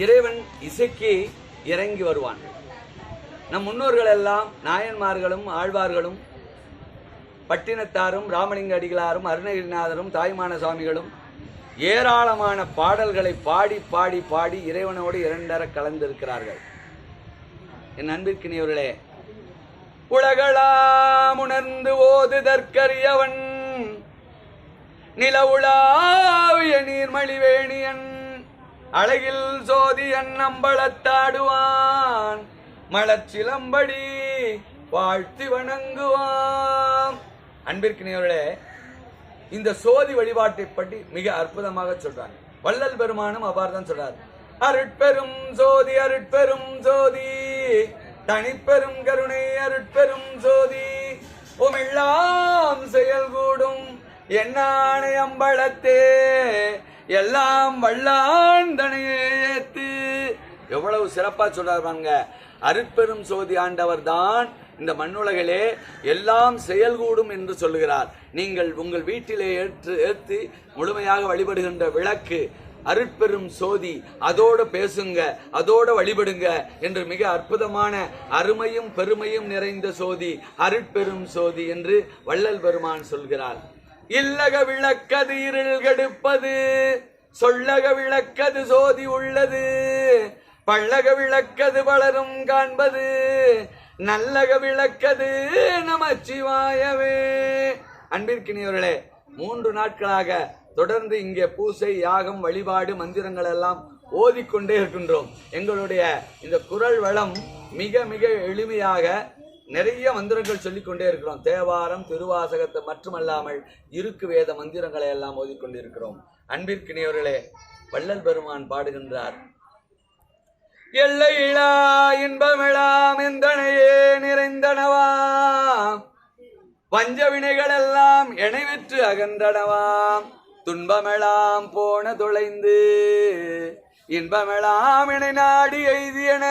இறைவன் இசைக்கு இறங்கி வருவான். நம் முன்னோர்கள் எல்லாம் நாயன்மார்களும் ஆழ்வார்களும் பட்டினத்தாரும் ராமலிங்க அடிகளாரும் அருணகிரிநாதரும் தாய்மான சுவாமிகளும் ஏராளமான பாடல்களை பாடி பாடி பாடி இறைவனோடு இரண்டர கலந்திருக்கிறார்கள். என் அன்பிற்கினியவர்களே உலகளாம் உணர்ந்து ஓதுதற்கரியவன் நிலவுலாவிய நீர்மழிவேணியன் அழகில் சோதி நம்பளத்தாடுவான் மலச்சிலம்படி வாழ்த்தி வணங்குவான். அன்பிற்கினியவர்களே இந்த சோதி வழிபாட்டை பற்றி மிக அற்புதமாக சொல்றாங்க. வள்ளல் பெருமானும் அபார்தான் சொல்றாரு. சொல்றார் அருட்பெரும் சோதி அருட்பெரும் சோதி தனிப்பெரும் கருணை அருட்பெரும் சோதி உமிழாம் செயல் கூடும் என்னானை அம்பலத்தே எல்லாம் வல்லான் ஏத்து. எவ்வளவு சிறப்பா சொல்றாரு பாருங்க. அருட்பெரும் சோதி ஆண்டவர் தான் இந்த மண்ணுலகிலே எல்லாம் செயல்கூடும் என்று சொல்லுகிறார். நீங்கள் உங்கள் வீட்டிலே ஏற்று ஏற்றி முழுமையாக வழிபடுகின்ற விளக்கு அருட்பெரும் சோதி அதோட பேசுங்க அதோட வழிபடுங்க என்று மிக அற்புதமான அருமையும் பெருமையும் நிறைந்த சோதி அருட்பெரும் சோதி என்று வள்ளல் பெருமான் சொல்கிறார். இல்லக விளக்கது இருள் கெடுப்பது சொல்லக விளக்கது சோதி உள்ளது பள்ளக விளக்கது வளரும் காண்பது நல்லக விளக்கது நமச்சிவாயவே அன்பிற்கினியவர்களே மூன்று நாட்களாக தொடர்ந்து இங்கே பூசை யாகம் வழிபாடு மந்திரங்கள் எல்லாம் ஓதிக்கொண்டே இருக்கின்றோம். எங்களுடைய இந்த குரல் வளம் மிக மிக எளிமையாக நிறைய மந்திரங்கள் சொல்லிக்கொண்டே இருக்கிறோம். தேவாரம் திருவாசகத்தை மட்டுமல்லாமல் இருக்கு வேத மந்திரங்களை எல்லாம் ஓதிக்கொண்டிருக்கிறோம். அன்பிற்கினியவர்களே வள்ளல் பெருமான் பாடுகின்றார். எல்லையிலா இன்பமிழாம் எந்தனையே நிறைந்தனவாம் வஞ்ச வினைகள் எல்லாம் இணைவிற்று அகன்றனவாம் துன்பமெல்லாம் போன தொலைந்து இன்பமெல்லாம் இணை நாடி எய்தியன.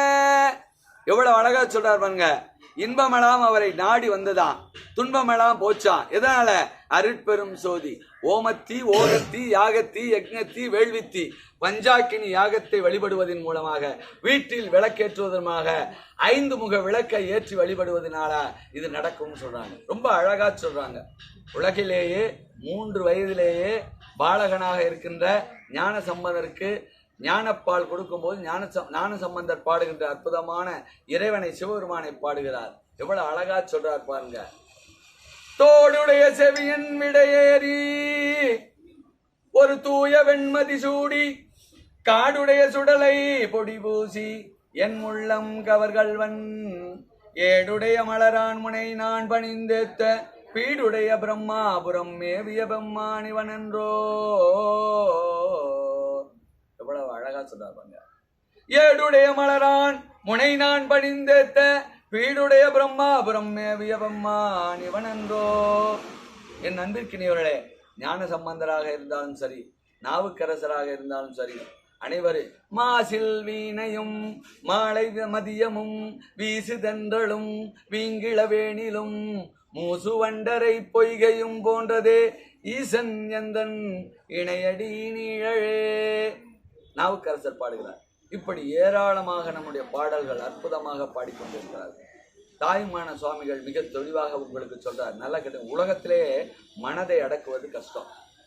எவ்வளவு அழகா சொல்றார் பாருங்க. இன்பமெல்லாம் அவரை நாடி வந்ததாம் துன்பமெல்லாம் போச்சான் எதனால? அருட்பெரும் சோதி. ஓமத்தி ஓகத்தி யாகத்தி யக்னத்தி வேள்வித்தி. பஞ்சாக்கினி யாகத்தை வழிபடுவதன் மூலமாக வீட்டில் விளக்கேற்றுவதற்காக ஐந்து முக விளக்கை ஏற்றி வழிபடுவதனால இது நடக்கும்னு சொல்றாங்க. ரொம்ப அழகா சொல்றாங்க. உலகிலேயே மூன்று வயதிலேயே பாலகனாக இருக்கின்ற ஞான சம்பந்தருக்கு ஞானப்பால் கொடுக்கும்போது ஞான ஞான சம்பந்தர் பாடுகின்ற அற்புதமான இறைவனை சிவபெருமானை பாடுகிறார். எவ்வளவு அழகா சொல்றார் பாருங்க. தோடுடைய செவியின் விடையேறி ஒரு தூய வெண்மதி சூடி காடுடைய சுடலை பொடி பூசி என் உள்ளம் கவர்கள்வன் ஏடுடைய மலரான் முனை நான் பணிந்தேத்த பீடுடைய பிரம்மாபுரம் மேவிய பெம்மானிவன் என்றோ. எவ்வளவு அழகா பாருங்க. ஏடுடைய மலரான் முனை நான் பணிந்தேத்த வீடுடைய பிரம்மா மேவிய பிரம்மான் இவன் என்றோ என் நண்பிற்கினியவர்களே ஞான சம்பந்தராக இருந்தாலும் சரி நாவுக்கரசராக இருந்தாலும் சரி அனைவரும் மாசில் வீணையும் மாலை மதியமும் வீசு தென்றலும் வீங்கிளவேணிலும் மூசு வண்டரை பொய்கையும் போன்றதே ஈசன் எந்தன் இணையடி நீழழே நாவுக்கரசர் பாடுகிறார். இப்படி ஏராளமாக நம்முடைய பாடல்கள் அற்புதமாக பாடிக்கொண்டிருக்கிறார். தாய்மான சுவாமிகள் மிக தெளிவாக உங்களுக்கு சொல்றார். நல்ல கெட்ட உலகத்திலே மனதை அடக்குவது கஷ்டம்.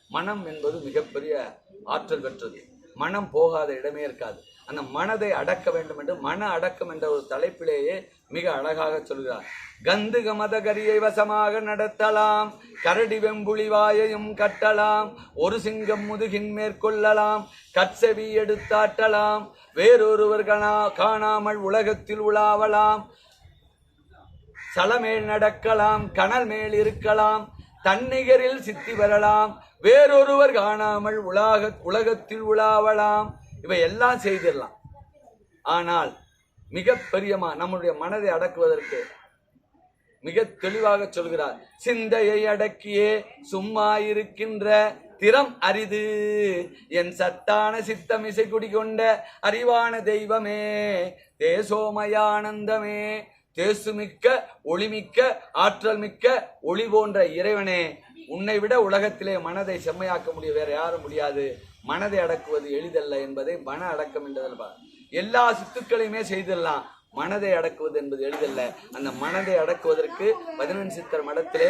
மனம் என்பது மிகப்பெரிய ஆற்றல் பெற்றது. மனம் போகாத இடமே இருக்காது. அந்த மனதை அடக்க வேண்டும் என்று மன அடக்கம் என்ற ஒரு தலைப்பிலேயே மிக அழகாக சொல்கிறார். கந்துக மதகரியை வசமாக நடத்தலாம். கரடி வெம்புலி வாயையும் கட்டலாம். ஒரு சிங்கம் முதுகின் மேற்கொள்ளலாம். கற்செவி எடுத்தாட்டலாம். வேறொருவர் காணாமல் உலகத்தில் உலாவலாம். சலமேல் நடக்கலாம். கனல் மேல் இருக்கலாம். தன்னிகரில் சித்தி வரலாம் வேறொருவர் காணாமல் உலக உலகத்தில் உலாவலாம். இவை எல்லாம் செய்திடலாம். ஆனால் மிக பெரியமா நம்முடைய மனதை அடக்குவதற்கு மிக தெளிவாக சொல்கிறார். சிந்தையை அடக்கியே சும்மா இருக்கின்ற திறம் அரிது. என் சத்தான சித்தம் இசை குடிகொண்ட அறிவான தெய்வமே தேசோமயானந்தமே தேசுமிக்க ஒளிமிக்க ஆற்றல் மிக்க ஒளி போன்ற இறைவனே உன்னை விட உலகத்திலே மனதை செம்மையாக்க முடிய வேற யாரும் முடியாது. மனதை அடக்குவது எளிதல்ல என்பதை மன அடக்கம் என்றதில் எல்லா சித்துக்களையுமே செய்திடலாம். மனதை அடக்குவது என்பது எளிதல்ல. அந்த மனதை அடக்குவதற்கு பதினெண் சித்தர் மடத்திலே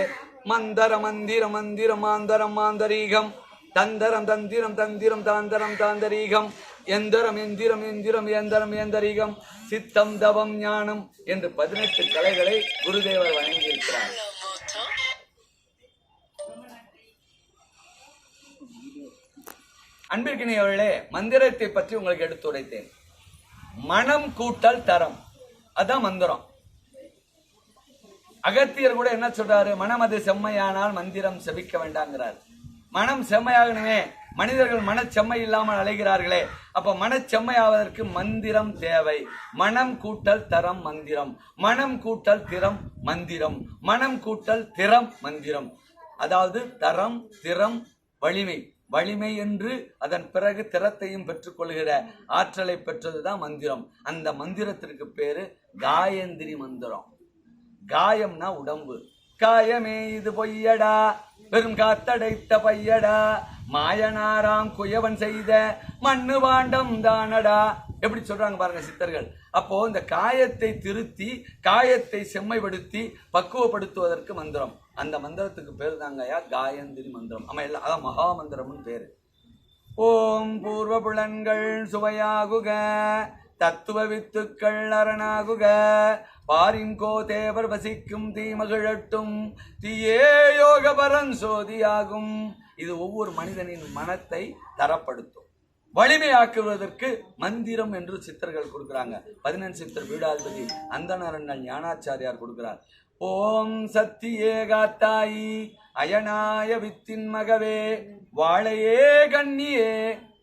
மந்தர மந்திர மந்திர மாந்தரம் மாந்தரீகம் தந்தரம் தந்திரம் தந்திரம் தாந்தரம் தாந்தரீகம் எந்தரம் எந்திரம் எந்திரம் எந்திரம் எந்தரீகம் சித்தம் தவம் ஞானம் என்று பதினெட்டு கலைகளை குருதேவர் வணங்கியிருக்கிறார். அன்பிற்கினியவர்களே மந்திரத்தை பற்றி உங்களுக்கு எடுத்துரைத்தேன் மனம் கூட்டல் தரம். அதான் மந்திரம். அகத்தியர் கூட என்ன சொல்றாரு? மனம் அது செம்மையானால் மந்திரம் செபிக்க வேண்டாங்கிறார். மனம் செம்மையாகணுமே. மனிதர்கள் மனச்செம்மை இல்லாமல் அலைகிறார்களே. அப்ப மனச்செம்மையாவதற்கு மந்திரம் தேவை. மனம் கூட்டல் தரம் மந்திரம். மனம் கூட்டல் திறம் மந்திரம். மனம் கூட்டல் திறம் மந்திரம். அதாவது தரம் திறம் வலிமை. வலிமை என்று அதன் பிறகு திறத்தையும் பெற்றுக்கொள்கிற ஆற்றலை பெற்றதுதான் மந்திரம். அந்த மந்திரத்திற்கு பேரு காயந்திரி மந்திரம். காயம்னா உடம்பு. காயமே இது பொய்யடா. பெரும் காத்தடைத்த பையடா. மாயனாராம் குயவன் செய்த மண்ணு வாண்டம் தானடா. எப்படி சொல்றாங்க பாருங்க சித்தர்கள். அப்போ இந்த காயத்தை திருத்தி காயத்தை செம்மைப்படுத்தி பக்குவப்படுத்துவதற்கு மந்திரம். அந்த மந்திரத்துக்கு பேர் தாங்கயா? காயந்திரி மந்திரம். ஆமா எல்லாம் அதான் மகா மந்திரம்னு பேரு. ஓம் பூர்வ புலன்கள் சுவையாகுக. தத்துவ வித்துக்கள் அரணாகுக பாரிங்கோ தேவர் வசிக்கும் தீமகிழட்டும். தீயே யோக பரன் சோதியாகும். இது ஒவ்வொரு மனிதனின் மனத்தை தரப்படுத்தும். வலிமையாக்குவதற்கு மந்திரம் என்று சித்தர்கள் கொடுக்குறாங்க. பதினெண் சித்தர் வீடாதிபதி அந்தனரண்ணல் ஞானாச்சாரியார் கொடுக்கிறார். ஓம் சத்தியே காத்தாயி அயனாய வித்தின் மகவே வாழையே கண்ணியே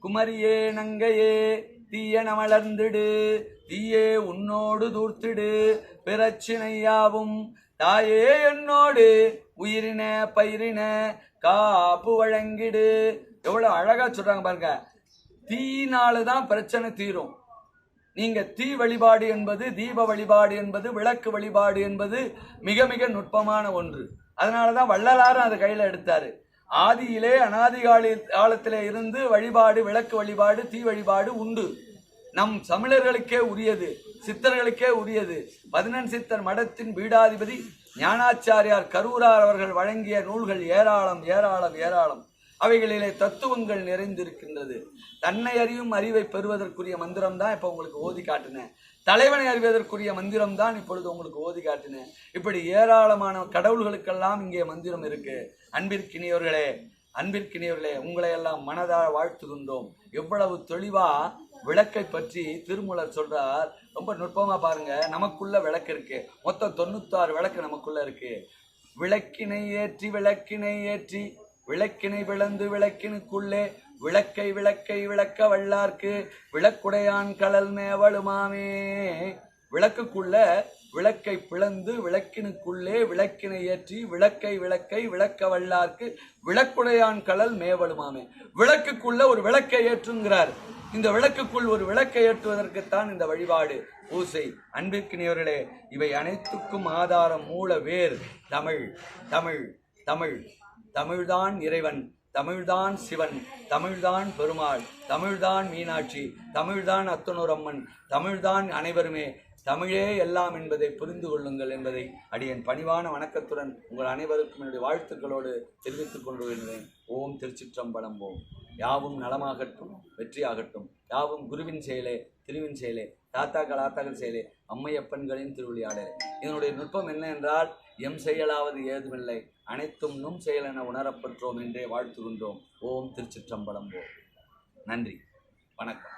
குமரியே நங்கையே தீயன வளர்ந்திடு தீயே உன்னோடு தூர்த்திடு பிரச்சினையாவும் தாயே என்னோடு உயிரின பயிரின காப்பு வழங்கிடு. எவ்வளவு அழகா சொல்றாங்க பாருங்க. தீனால தான் பிரச்சனை தீரும். நீங்க தீ வழிபாடு என்பது தீப வழிபாடு என்பது விளக்கு வழிபாடு என்பது மிக மிக நுட்பமான ஒன்று. அதனாலதான் வள்ளலாரும் அதை கையில எடுத்தாரு. ஆதியிலே அனாதி காலத்திலே இருந்து வழிபாடு விளக்கு வழிபாடு தீ வழிபாடு உண்டு. நம் தமிழர்களுக்கே உரியது சித்தர்களுக்கே உரியது. பதினெண் சித்தர் மடத்தின் பீடாதிபதி ஞானாச்சாரியார் கரூரார் அவர்கள் வழங்கிய நூல்கள் ஏராளம் ஏராளம் ஏராளம். அவைகளிலே தத்துவங்கள் நிறைந்திருக்கின்றது. தன்னை அறியும் அறிவை பெறுவதற்குரிய மந்திரம் தான் இப்போ உங்களுக்கு ஓதி காட்டினேன். தலைவனை அறிவதற்குரிய மந்திரம் தான் இப்பொழுது உங்களுக்கு ஓதி காட்டினேன் இப்படி ஏராளமான கடவுள்களுக்கெல்லாம் இங்கே மந்திரம் இருக்கு. அன்பிற்கினியவர்களே அன்பிற்கினியவர்களே உங்களை எல்லாம் மனதார வாழ்த்துகின்றோம். எவ்வளவு தெளிவா விளக்கை பற்றி திருமூலர் சொல்றார். ரொம்ப நுட்பமா பாருங்க. நமக்குள்ள விளக்கு இருக்கு. மொத்தம் தொண்ணூத்தாறு விளக்கு நமக்குள்ள இருக்கு. விளக்கினை ஏற்றி விளக்கினை ஏற்றி விளக்கினை விளந்து விளக்கினுக்குள்ளே விளக்கை விளக்கை விளக்க வல்லார்க்கு விளக்குடையான் கடல் மேவழுமாமே. விளக்குக்குள்ள விளக்கை பிளந்து விளக்கினுக்குள்ளே விளக்கினை ஏற்றி விளக்கை விளக்கை விளக்க வல்லார்க்கு விளக்குடையான் கடல் மேவழுமாமே. விளக்குக்குள்ள ஒரு விளக்கை ஏற்றுங்கிறார். இந்த விளக்குக்குள் ஒரு விளக்கை ஏற்றுவதற்குத்தான் இந்த வழிபாடு பூசை அன்பிற்கினியவர்களே இவை அனைத்துக்கும் ஆதாரம் மூல வேர். தமிழ் தமிழ் தமிழ் தமிழ்தான் இறைவன். தமிழ்தான் சிவன் தமிழ்தான் பெருமாள் தமிழ்தான் மீனாட்சி தமிழ்தான் அத்தனூரம்மன் தமிழ்தான் அனைவருமே தமிழே எல்லாம் என்பதை புரிந்து கொள்ளுங்கள் என்பதை அடியேன் பணிவான வணக்கத்துடன் உங்கள் அனைவருக்கும் என்னுடைய வாழ்த்துக்களோடு தெரிவித்துக் கொண்டு ஓம் திருச்சிற்றம்பலம் ஓம். யாவும் நலமாகட்டும் வெற்றியாகட்டும். யாவும் குருவின் செயலே திருவின் செயலே தாத்தாக்கள் ஆத்தாக்கள் செயலே அம்மையப்பன்களின் திருவிளையாடலே. இதனுடைய நுட்பம் என்ன என்றால் எம் செயலாவது ஏதுமில்லை. அனைத்தும் நும் செயலென உணரப்பெற்றோம் என்றே வாழ்த்துகின்றோம். ஓம் திருச்சிற்றம்பலம் ஓம் நன்றி. வணக்கம்.